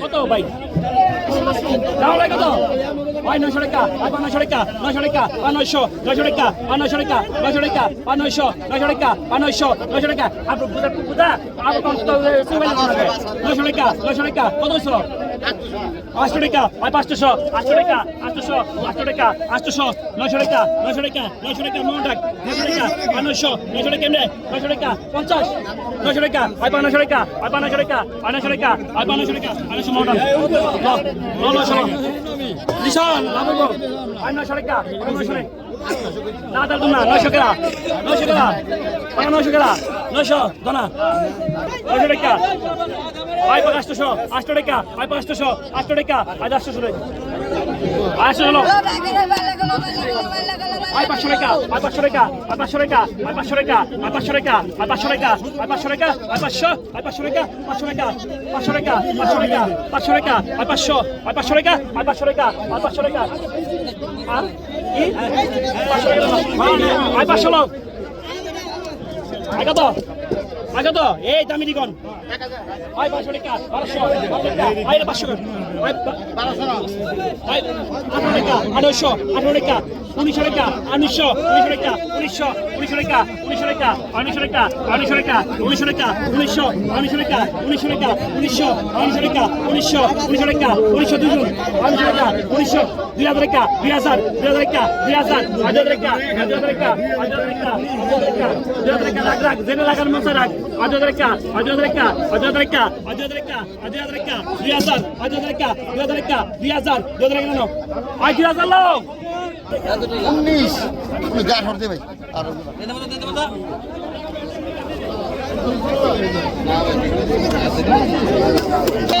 কত ভাই ভাই কত ভাই নয়শো টাকা ভাই নয়শো টাকা নয়শো টাকা পাঁচ নয়শো নয়শো টাকা পাঁচ নয়শো টাকা নয়শো টাকা পাঁচ নয়শো নয়শো টাকা পাঁচ নয়শো আটশো টাকা ভাই পাঁচশো আটশো টাকা আটশো আটশো টাকা আটশো নয়শো টাকা নয়শো টাকা নয়শো টাকা মন টাক নয়শো টাকা নয়শো নয়শো টাকা এমনি নয়শো টাকা পঞ্চাশ নয়শো টাকা ভাই পাঁচ নয়শো টাকা ভাই পাঁচ নয়শো টাকা পাঁচ নয়শো টাকা ভাই পাঁচ নয়শো টাকা নয়শো মন টাক নয়শো নিশান লাভ ভাই নয়শো টাকা নয়শো টাকা না তার না নয়শো টাকা নয়শো টাকা নয়শো টাকা নয়শো দনা নয়শো টাকা ভাই পাঁচ আটশো আটশো টাকা ভাই পাঁচ আটশো আটশো টাকা ভাই আটশো টাকা আটশো হলো ভাই পাঁচশো টাকা ভাই পাঁচশো টাকা ভাই পাঁচশো টাকা ভাই পাঁচশো টাকা ভাই পাঁচশো টাকা ভাই পাঁচশো টাকা ভাই পাঁচশো টাকা ভাই পাঁচশো ভাই পাঁচশো টাকা পাঁচশো টাকা টাকা দাও কত এই দামি দিগন। ভাই, পাঁচশো টাকা বারোশো ভাই, পাঁচশো ভাই আঠারো টাকা, আঠারোশো, আঠারো টাকা, উনিশশো টাকা উনিশশো উনিশশো টাকা, উনিশশো উনিশশো টাকা উনিশশো টাকা উনিশশো টাকা উনিশশো টাকা দুই হাজার টাকা, দুই হাজার দুই হাজার টাকা, দুই হাজার হাজার টাকা হাজার টাকা হাজার টাকা হাজার লাগার মতো রাখ। Adreca, Adreca, Adreca, Adreca, Adreca, Riyazan, Adreca, Adreca, Riyazan, Adreca no. Ay Riyazan lo. 19 তুমি গায় ধরতে ভাই আর দে দে দে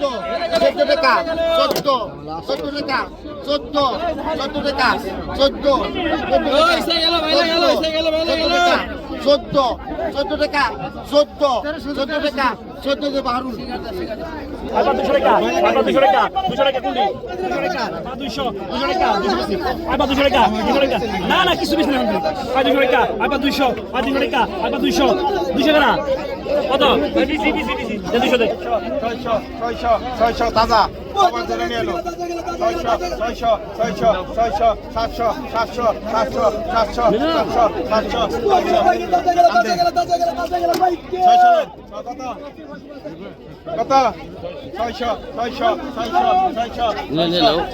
চোদ্দ চোদ্দ টাকা চোদ্দ চোদ্দ টাকা চোদ্দ চোদ্দ টাকা চোদ্দ চোদ্দ চোদ্দ টাকা চোদ্দ চোদ্দ টাকা চোদ্দ যে বাহারুন আবার দুশো টাকা আবার দুশো টাকা দুশো টাকা কোনটি দুশো দুশো টাকা দুশো বেশি আবার দুশো টাকা দুশো টাকা না না কিছু বেশি না আবার দুশো টাকা আবার দুশো আবার দুশো টাকা আবার দুশো দুশো টাকা কত দুশো ছয়শো ছয়শো ছয়শো তাজা আবার ধরে নিয়ে এলো ছয়শো ছয়শো ছয়শো ছয়শো সাতশো সাতশো সাতশো সাতশো সাতশো ছয়শো কত কত ছয়শো ছয়শো ছয়শো ছয়শো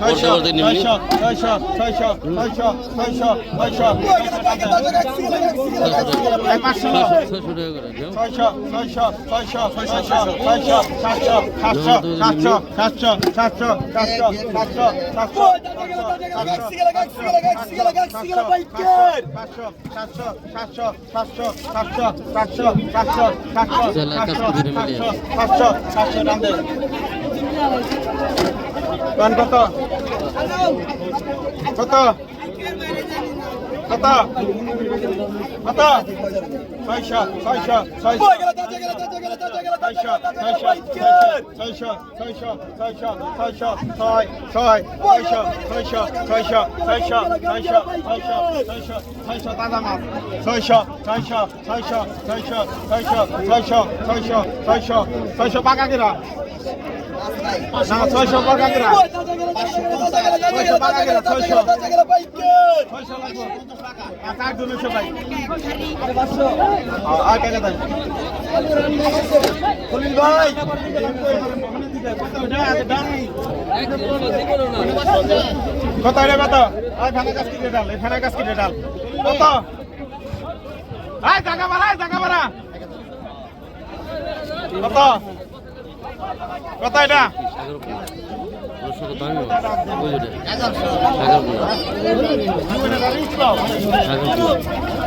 ছয়শো ছয়শো ছয়শো ছয়শো ছয়শো ছয়শো ছয়শো ছয়শো পাঁচশো ছয়শো ছয়শো ছয়শো ছয়শো ছয়শো সাতশো সাতশো সাতশো সাতশো সাতশো সাতশো সাতশো সাতশো সাতশো সাতশো সাতশো সাতশো সাতশো সাতশো সাতশো সাতশো সাতশো সাতশো সাতশো রান্দে কোন কত কত কত কত ছয়শো ছয়শো ছয়শো ছয়শো ছয়শো ছয়শো ছয়শো ছয়শো ছয়শো ছয় ছয় ছয়শো ছয়শো ছয়শো ছয়শো ছয়শো ছয়শো ছয়শো ছয়শো দাদা মাছ ছয়শো ছয়শো ছয়শো ছয়শো ছয়শো ছয়শো ছয়শো ছয়শো ছয়শো পাকা কিরা না ছয়শো পাকা কিরা ছয়শো পাকা কিরা ছয়শো ছয়শো লাগবে কত? রে কত ডাল ফেনা গাছ কিনে ডাল বাড়া জাগা বাড়া কত কত এটা? এগারোশো কত আমি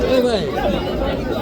妹妹